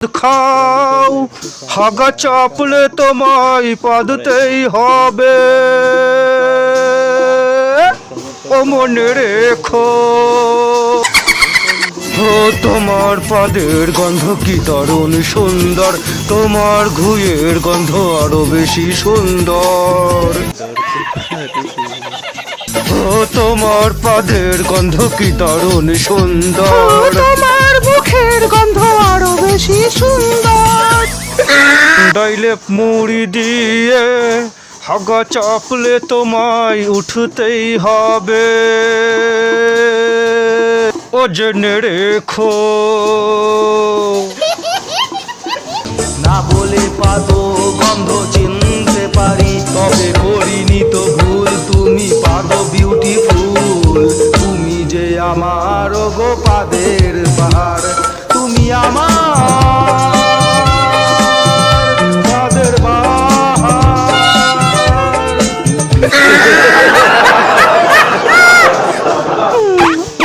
খাও, হাগা চাপলে তোমায় পাদতেই হবে। ও মনে রেখো, ও তোমার পাদের গন্ধ কি দারুণ সুন্দর, তোমার ঘুয়ের গন্ধ আরও বেশি সুন্দর। ও তোমার পাদের গন্ধ কি দারুণ সুন্দর। তোমার মুখের ডাইলে মুড়ি দিয়ে হাগা চাপলে তোমায় উঠতেই হবে। ও জেনে রেখো। না বলে পাতো গন্ধ চিনতে পারি, তবে করিনি তো ভুল। তুমি পাদো বিউটিফুল তুমি যে আমার গো পাদের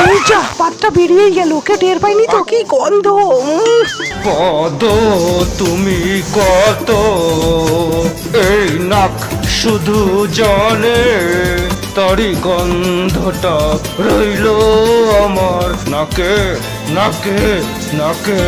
এই যা পাতটা বেরিয়ে গেল কে টের পাইনি তো? কি গন্ধ? পদ তুমি কত? এই নাক শুধু জলে তারি গন্ধটা রইল আমার। নাকে নাকে নাকে।